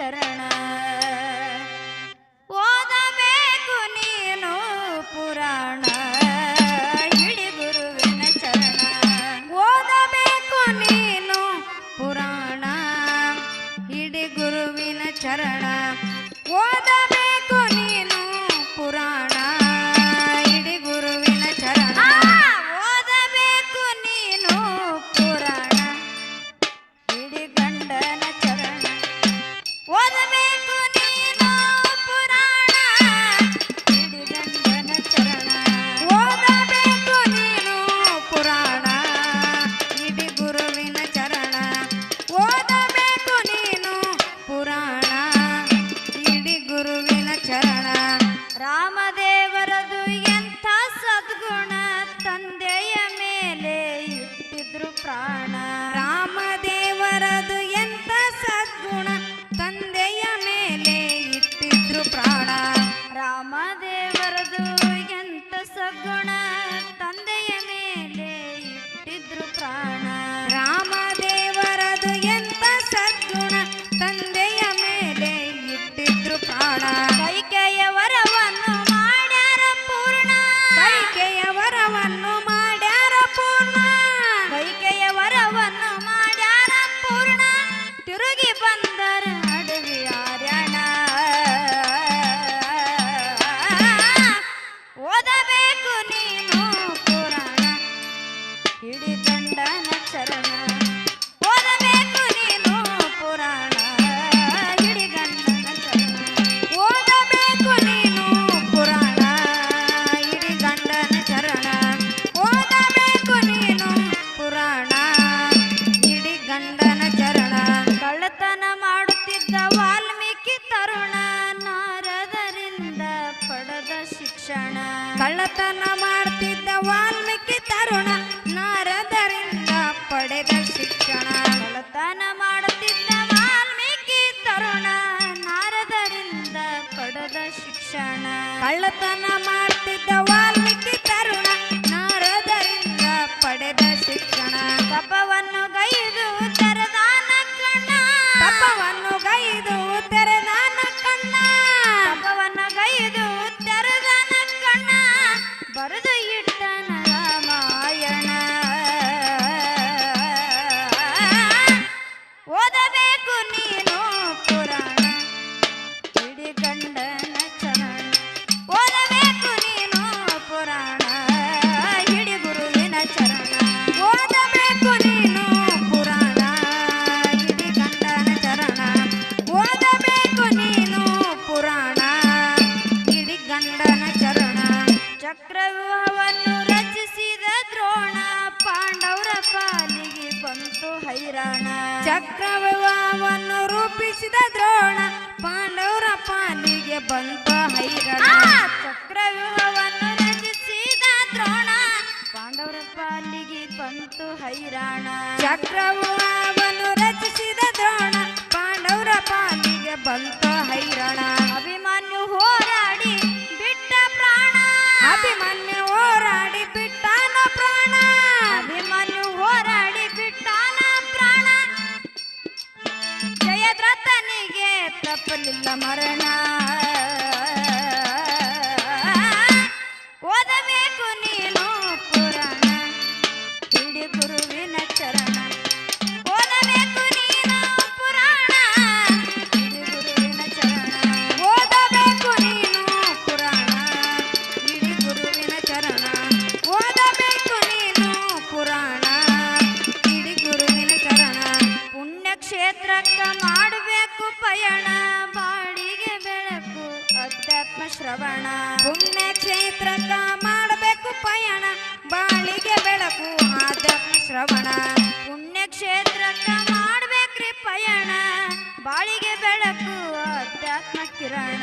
ಶರಣ tiene ವರ್ತನ ಮಾಡ್ತಿದ್ದ ತರುಣ. ನಾರದರಿಂದ ಪಡೆದ ಶಿಕ್ಷಣ ತಪವನ್ನು ಗೈದು ಚಕ್ರವ್ಯೂಹವನ್ನು ರೂಪಿಸಿದ ದ್ರೋಣ ಪಾಂಡವರ ಪಾಲಿಗೆ ಬಂತ ಹೈರಣ. ತಪ್ಪಲಿಲ್ಲ ಮರಣ. ಓದಬೇಕು ನೀನು ಪುರಾಣ. ಹಿಡಿ ಗುರುವಿನ ಚರಣ. ಓದಬೇಕು ಪುರಾಣ ಪುಣ್ಯ ಕ್ಷೇತ್ರಕ್ಕ ಮಾಡಬೇಕು ಪಯಣ. ಬಾಳಿಗೆ ಬೆಳಕು ಆಧ್ಯಾತ್ಮ ಶ್ರವಣ. ಪುಣ್ಯ ಕ್ಷೇತ್ರಕ್ಕ ಮಾಡಬೇಕ್ರಿ ಪಯಣ. ಬಾಳಿಗೆ ಬೆಳಕು ಆಧ್ಯಾತ್ಮ ಕಿರಣ.